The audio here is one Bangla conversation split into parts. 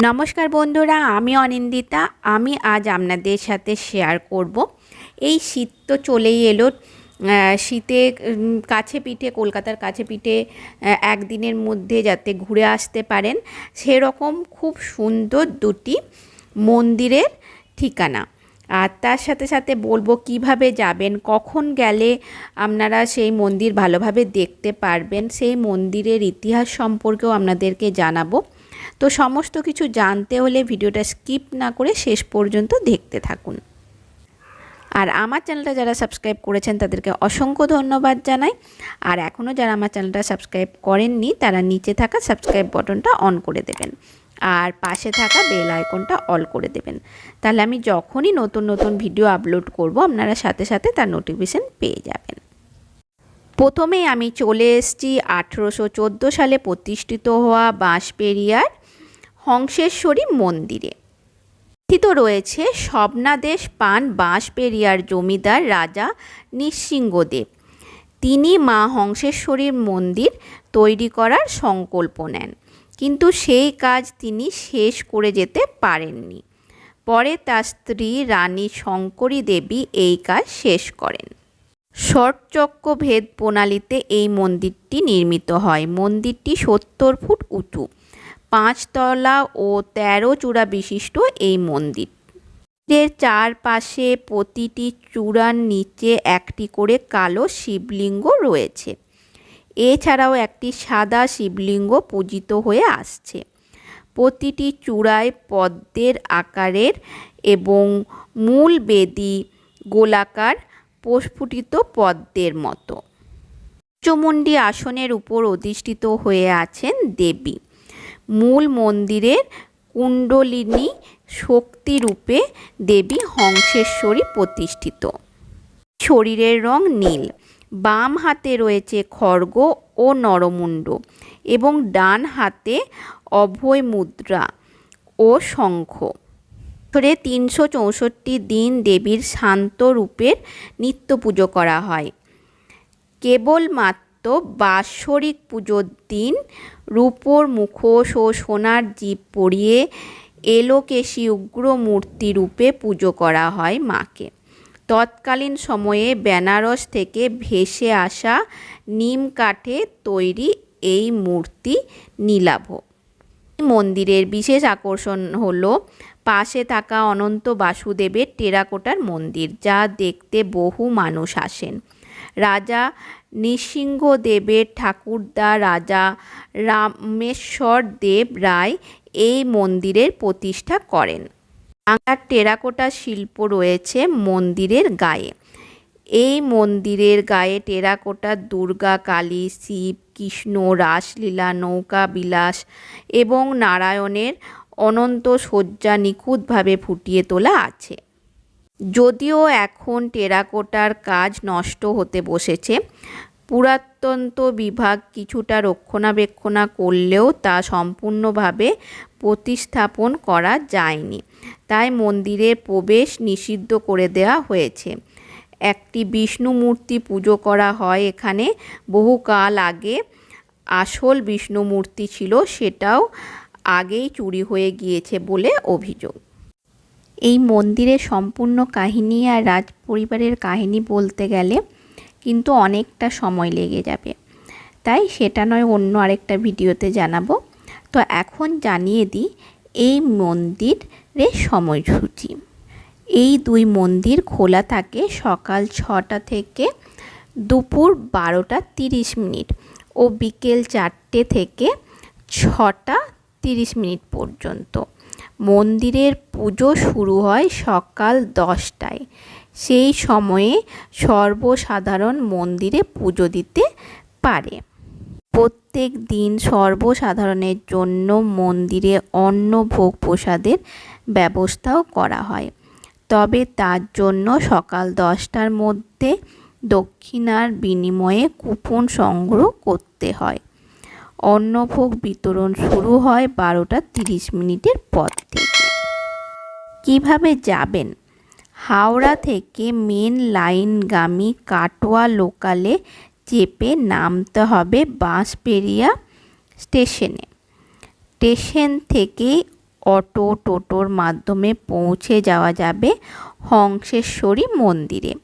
নমস্কার বন্ধুরা, আমি অনিন্দিতা। আমি আজ আপনাদের সাথে শেয়ার করব। এই শীত তো চলেই এলো। শীতে কাছে পিঠে, কলকাতার কাছে পিঠে একদিনের মধ্যে যাতে ঘুরে আসতে পারেন, সেরকম খুব সুন্দর দুটি মন্দিরের ঠিকানা। আর তার সাথে সাথে বলব কীভাবে যাবেন, কখন গেলে আপনারা সেই মন্দির ভালোভাবে দেখতে পারবেন, সেই মন্দিরের ইতিহাস সম্পর্কেও আপনাদেরকে জানাব। তো সমস্ত কিছু জানতে হলে ভিডিওটা স্কিপ না করে শেষ পর্যন্ত দেখতে থাকুন। আর আমার চ্যানেলটা যারা সাবস্ক্রাইব করেছেন তাদেরকে অসংখ্য ধন্যবাদ জানাই। আর এখনও যারা আমার চ্যানেলটা সাবস্ক্রাইব করেননি, তারা নিচে থাকা সাবস্ক্রাইব বাটনটা অন করে দেবেন। আর পাশে থাকা বেল আইকনটা অল করে দেবেন। তাহলে আমি যখনই নতুন নতুন ভিডিও আপলোড করব, আপনারা সাথে সাথে তার নোটিফিকেশান পেয়ে যাবেন। প্রথমে আমি চলে এসেছি আঠেরোশো চোদ্দ সালে প্রতিষ্ঠিত হওয়া বাঁশপেরিয়ার হংসেশ্বরী মন্দিরে। স্থিত রয়েছে স্বপ্নাদেশ পান বাঁশপেরিয়ার জমিদার রাজা নৃসিংহদেব। তিনি মা হংসেশ্বরীর মন্দির তৈরি করার সংকল্প নেন, কিন্তু সেই কাজ তিনি শেষ করে যেতে পারেননি। পরে তার স্ত্রী রানী শঙ্করী দেবী এই কাজ শেষ করেন। ষটচক্র ভেদ প্রণালীতে এই মন্দিরটি নির্মিত হয়। মন্দিরটি সত্তর ফুট উঁচু। পাঁচতলা ও তেরো চূড়া বিশিষ্ট এই মন্দির এর চারপাশে প্রতিটি চূড়ার নিচে একটি করে কালো শিবলিঙ্গ রয়েছে। এছাড়াও একটি সাদা শিবলিঙ্গ পূজিত হয়ে আসছে। প্রতিটি চূড়ায় পদ্মের আকারের এবং মূল বেদি গোলাকার প্রস্ফুটিত পদ্মের মতো। উচ্চমুণ্ডী আসনের উপর অধিষ্ঠিত হয়ে আছেন দেবী। মূল মন্দিরের কুণ্ডলিনী শক্তিরূপে দেবী হংসেশ্বরী প্রতিষ্ঠিত। শরীরের রং নীল। বাম হাতে রয়েছে খড়গ ও নরমুণ্ড এবং ডান হাতে অভয় মুদ্রা ও শঙ্খ। বছরে তিনশো চৌষট্টি দিন দেবীর শান্ত রূপের নিত্য পুজো করা হয়। কেবলমাত্র বাৎসরিক পুজোর দিন রূপোর মুখোশ ও সোনার জীব পরিয়ে এলোকেশী উগ্র মূর্তি রূপে পুজো করা হয় মাকে। তৎকালীন সময়ে বেনারস থেকে ভেসে আসা নিম কাঠে তৈরি এই মূর্তি নীলাভ। মন্দিরের বিশেষ আকর্ষণ হলো পাশে থাকা অনন্ত বাসুদেবের টেরাকোটার মন্দির, যা দেখতে বহু মানুষ আসেন। রাজা নৃসিংহদেবের ঠাকুরদা রাজা রামেশ্বর দেব রায় এই মন্দিরের প্রতিষ্ঠা করেন। বাংলার টেরাকোটা শিল্প রয়েছে মন্দিরের গায়ে। এই মন্দিরের গায়ে টেরাকোটা, দুর্গা কালী, শিব, কৃষ্ণ, রাসলীলা, নৌকা বিলাস এবং নারায়ণের অনন্ত শয্যা নিখুঁতভাবে ফুটিয়ে তোলা আছে। যদিও এখন টেরাকোটার কাজ নষ্ট হতে বসেছে পুরাতত্ত্ব বিভাগ কিছুটা রক্ষণাবেক্ষণা করলেও তা সম্পূর্ণভাবে প্রতিস্থাপন করা যায়নি। তাই মন্দিরে প্রবেশ নিষিদ্ধ করে দেওয়া হয়েছে। একটি বিষ্ণু মূর্তি পুজো করা হয় এখানে। বহুকাল আগে আসল বিষ্ণু মূর্তি ছিল, সেটাও আগেই চুরি হয়ে গিয়েছে বলে অভিযোগ। এই মন্দিরের সম্পূর্ণ কাহিনী আর রাজ পরিবারের কাহিনী বলতে গেলে কিন্তু অনেকটা সময় লেগে যাবে। তাই সেটা নয়, অন্য আরেকটা ভিডিওতে জানাব। তো এখন জানিয়ে দিই, এই মন্দিরের সময়সূচি। এই দুই মন্দির খোলা থাকে সকাল ছটা থেকে দুপুর বারোটা তিরিশ মিনিট ও বিকেল চারটে থেকে ছটা তিরিশ মিনিট পর্যন্ত। মন্দিরের পুজো শুরু হয় সকাল দশটায়। সেই সময়ে সর্বসাধারণ মন্দিরে পুজো দিতে পারে। প্রত্যেক দিন সর্বসাধারণের জন্য মন্দিরে অন্ন ভোগ প্রসাদের ব্যবস্থাও করা হয়। তবে তার জন্য সকাল দশটার মধ্যে দক্ষিণার বিনিময়ে কুপন সংগ্রহ করতে হয়। অন্নভোগ বিতরণ শুরু হয় বারোটা তিরিশ মিনিটের পর থেকে। কীভাবে যাবেন? হাওড়া থেকে মেন লাইনগামী কাটোয়া লোকালে চেপে নামতে হবে বাঁশপেরিয়া স্টেশনে। স্টেশন থেকেই অটো টোটোর মাধ্যমে পৌঁছে যাওয়া যাবে হংসেশ্বরী মন্দিরে।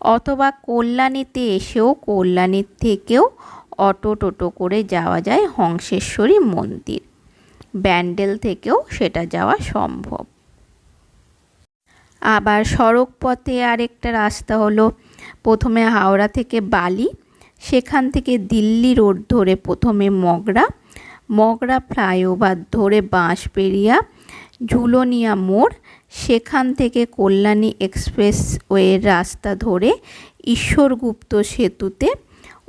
অথবা কল্যাণীতে এসেও কল্যাণীর থেকেও অটো টোটো করে যাওয়া যায় হংসেশ্বরী মন্দির। ব্যান্ডেল থেকেও সেটা যাওয়া সম্ভব। আবার সড়ক পথে আরেকটা রাস্তা হলো প্রথমে হাওড়া থেকে বালি, সেখান থেকে দিল্লি রোড ধরে প্রথমে মগরা মগরা ফ্লাইওভার ধরে বাঁশবেড়িয়া, ঝুলনিয়া মোড়, সেখান থেকে কল্যাণী এক্সপ্রেসওয়ের রাস্তা ধরে ঈশ্বরগুপ্ত সেতুতে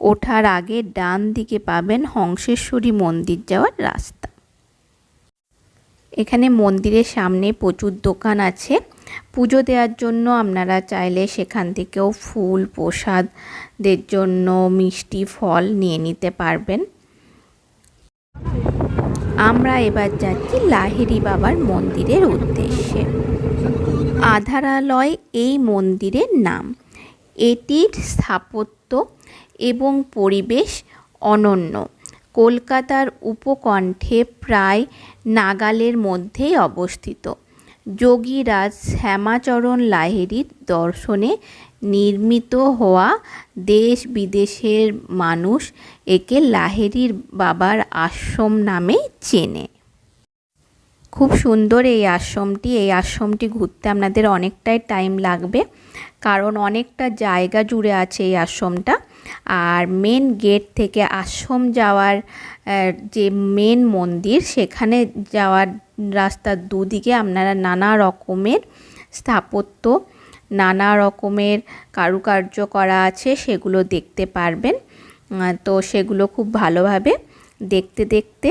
ওঠার আগে ডান দিকে পাবেন হংসেশ্বরী মন্দির যাওয়ার রাস্তা। এখানে মন্দিরের সামনে প্রচুর দোকান আছে। পুজো দেওয়ার জন্য আপনারা চাইলে সেখান থেকেও ফুল প্রসাদের জন্য মিষ্টি ফল নিয়ে নিতে পারবেন। আমরা এবার যাচ্ছি লাহিড়ি বাবার মন্দিরের উদ্দেশ্যে। আধারালয় এই মন্দিরের নাম। এটির স্থাপত্য এবং পরিবেশ অনন্য। কলকাতার উপকণ্ঠে প্রায় নাগালের মধ্যেই অবস্থিত। যোগীরাজ শ্যামাচরণ লাহিড়ির দর্শনে নির্মিত হওয়া দেশ বিদেশের মানুষ একে লাহিড়ির বাবার আশ্রম নামে চেনে। খুব সুন্দর এই আশ্রমটি। এই আশ্রমটি ঘুরতে আপনাদের অনেকটাই টাইম লাগবে। কারণ অনেকটা জায়গা জুড়ে আছে এই আশ্রমটা। আর মেন গেট থেকে আশ্রম যাওয়ার যে মেন মন্দির, সেখানে যাওয়ার রাস্তার দুদিকে আপনারা নানা রকমের স্থাপত্য, নানা রকমের কারুকার্য করা আছে, সেগুলো দেখতে পারবেন। তো সেগুলো খুব ভালোভাবে দেখতে দেখতে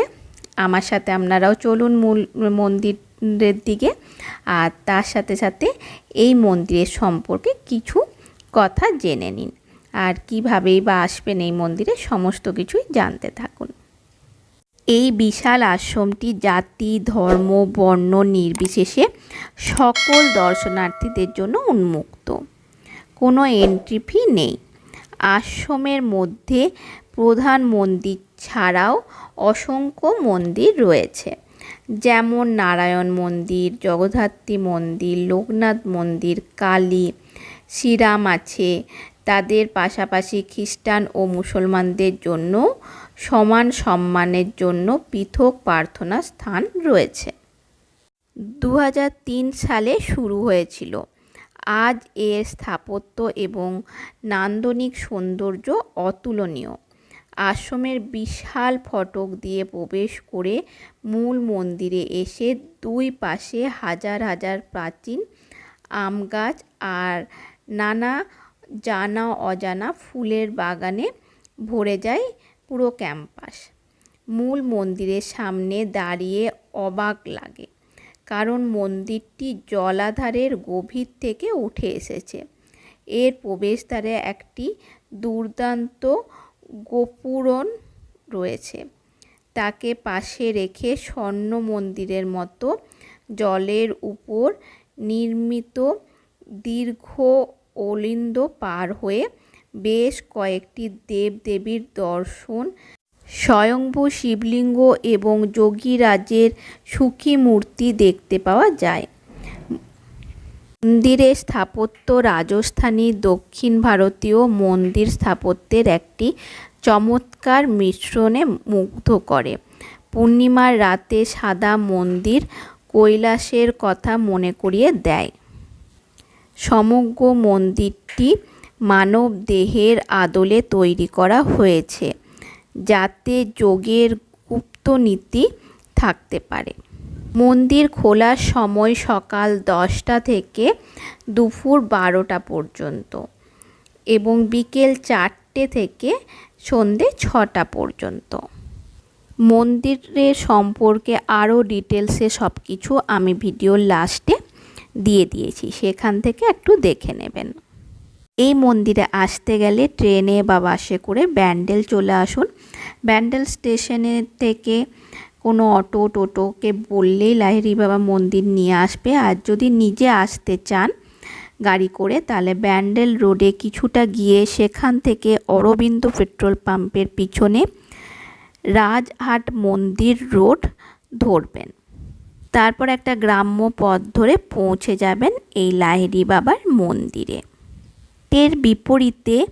আমার সাথে আপনারাও চলুন মূল মন্দিরের দিকে। আর তার সাথে সাথে এই মন্দিরের সম্পর্কে কিছু কথা জেনে নিন। আর কীভাবেই বা আসবেন এই মন্দিরে সমস্ত কিছুই জানতে থাকুন। এই বিশাল আশ্রমটি জাতি, ধর্ম, বর্ণ নির্বিশেষে সকল দর্শনার্থীদের জন্য উন্মুক্ত। কোনো এন্ট্রি ফি নেই। আশ্রমের মধ্যে প্রধান মন্দির ছাড়াও অসংখ্য মন্দির রয়েছে। যেমন নারায়ণ মন্দির, জগদ্ধাত্রী মন্দির, লোকনাথ মন্দির, কালী, শ্রীরাম আছে। তাদের পাশাপাশি খ্রিস্টান ও মুসলমানদের জন্য সমান সম্মানের জন্য পৃথক প্রার্থনা স্থান রয়েছে। দু হাজার তিন সালে শুরু হয়েছিল। আজ এর স্থাপত্য এবং নান্দনিক সৌন্দর্য অতুলনীয়। আশ্রমের বিশাল ফটক দিয়ে প্রবেশ করে মূল মন্দিরে এসে দুই পাশে হাজার হাজার প্রাচীন আম গাছ আর নানা জানা অজানা ফুলের বাগানে ভরে যায় পুরো ক্যাম্পাস। মূল মন্দিরের সামনে দাঁড়িয়ে অবাক লাগে। কারণ মন্দিরটি জলাধারের গভীর থেকে উঠে এসেছে। এর প্রবেশদ্বারে একটি দুর্দান্ত গোপুরণ রয়েছে। তাকে পাশে রেখে স্বর্ণ মন্দিরের মতো জলের উপর নির্মিত দীর্ঘ অলিন্দ পার হয়ে বেশ কয়েকটি দেবদেবীর দর্শন স্বয়ংভূ শিবলিঙ্গ এবং যোগীরাজের সুখী মূর্তি দেখতে পাওয়া যায়। মন্দিরের স্থাপত্য রাজস্থানী দক্ষিণ ভারতীয় মন্দির স্থাপত্যের একটি চমৎকার মিশ্রণে মুগ্ধ করে। পূর্ণিমার রাতে সাদা মন্দির কৈলাসের কথা মনে করিয়ে দেয়। সমগ্র মন্দিরটি মানব দেহের আদলে তৈরি করা হয়েছে। যাতে যোগের গুপ্ত নীতি থাকতে পারে। মন্দির খোলার সময় সকাল দশটা থেকে দুপুর বারোটা পর্যন্ত এবং বিকেল চারটে থেকে সন্ধে ছটা পর্যন্ত। মন্দিরের সম্পর্কে আরও ডিটেলসে সব কিছু আমি ভিডিওর লাস্টে দিয়ে দিয়েছি। সেখান থেকে একটু দেখে নেবেন। এই মন্দিরে আসতে গেলে ট্রেনে বা বাসে করে ব্যান্ডেল চলে আসুন। ব্যান্ডেল স্টেশনে থেকে কোনো অটো টোটোকে বললেই লাহিড়ি বাবা মন্দির নিয়ে আসবে। আর যদি নিজে আসতে চান গাড়ি করে, তাহলে ব্যান্ডেল রোডে কিছুটা গিয়ে সেখান থেকে অরবিন্দ পেট্রোল পাম্পের পিছনে রাজহাট মন্দির রোড ধরবেন। তারপর একটা গ্রাম্য পথ ধরে পৌঁছে যাবেন এই লাহিড়ি বাবার মন্দিরে। এর বিপরীতে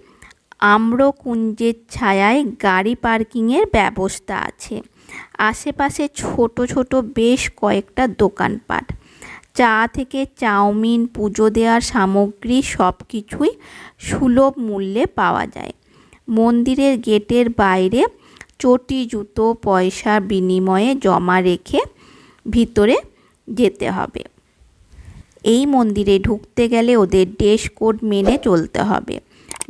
আম্রকুঞ্জের ছায়ায় গাড়ি পার্কিংয়ের ব্যবস্থা আছে। আশেপাশে ছোট ছোট বেশ কয়েকটা দোকানপাট। চা থেকে চাউমিন, পুজো দেওয়ার সামগ্রী সব কিছুই সুলভ মূল্যে পাওয়া যায়। মন্দিরের গেটের বাইরে চটি, জুতো, পয়সা বিনিময়ে জমা রেখে ভিতরে যেতে হবে। এই মন্দিরে ঢুকতে গেলে ওদের ড্রেস কোড মেনে চলতে হবে।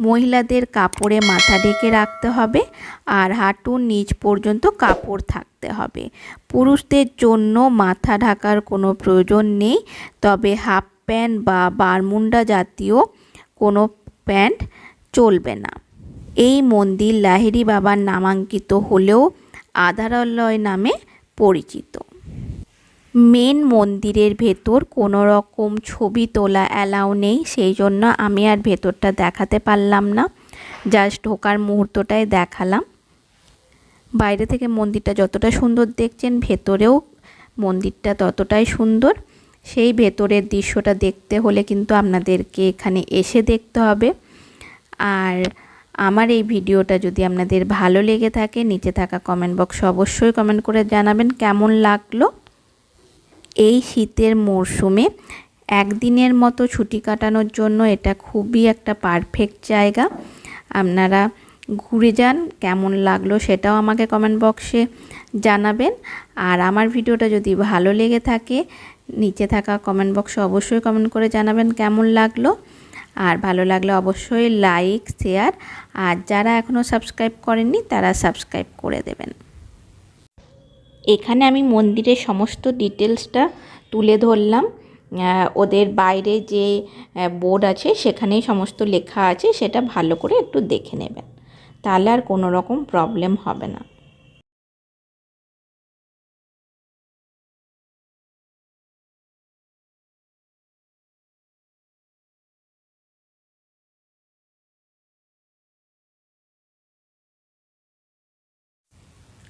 মহিলাদের কাপড়ে মাথা ঢেকে রাখতে হবে আর হাঁটুর নিচ পর্যন্ত কাপড় থাকতে হবে। পুরুষদের জন্য মাথা ঢাকার কোনো প্রয়োজন নেই, তবে হাফ প্যান্ট বা বারমুন্ডা জাতীয় কোনো প্যান্ট চলবে না। এই মন্দির লাহিড়ি বাবার নামাঙ্কিত হলেও আধারালয় নামে পরিচিত। মেন মন্দিরের ভেতর কোনো রকম ছবি তোলা অ্যালাউ নেই, সেই জন্য আমি আর ভেতরটা দেখাতে পারলাম না। জাস্ট ঢোকার মুহূর্তটাই দেখালাম। বাইরে থেকে মন্দিরটা যতটা সুন্দর দেখছেন, ভেতরেও মন্দিরটা ততটাই সুন্দর। সেই ভেতরের দৃশ্যটা দেখতে হলে কিন্তু আপনাদেরকে এখানে এসে দেখতে হবে। আর আমার এই ভিডিওটা যদি আপনাদের ভালো লেগে থাকে, নিচে থাকা কমেন্ট বক্সে অবশ্যই কমেন্ট করে জানাবেন, কেমন লাগল? এই শীতের মরশুমে একদিনের মতো ছুটি কাটানোর জন্য এটা খুবই একটা পারফেক্ট জায়গা। আপনারা ঘুরে যান, কেমন লাগল সেটাও আমাকে কমেন্ট বক্সে জানাবেন। আর আমার ভিডিওটা যদি ভালো লেগে থাকে, নিচে থাকা কমেন্ট বক্সে অবশ্যই কমেন্ট করে জানাবেন কেমন লাগল। আর ভালো লাগলে অবশ্যই লাইক শেয়ার আর যারা এখনও সাবস্ক্রাইব করেননি, তারা সাবস্ক্রাইব করে দেবেন। এখানে আমি মন্দিরের সমস্ত ডিটেলসটা তুলে ধরলাম। ওদের বাইরে যে বোর্ড আছে সেখানে সমস্ত লেখা আছে, সেটা ভালো করে একটু দেখে নেবেন। তাহলে আর কোনো রকম প্রবলেম হবে না।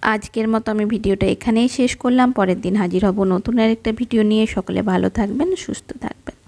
আজকের মতো আমি ভিডিওটা এখানেই শেষ করলাম। পরের দিন হাজির হব নতুন আরেকটা ভিডিও নিয়ে। সকলে ভালো থাকবেন, সুস্থ থাকবেন।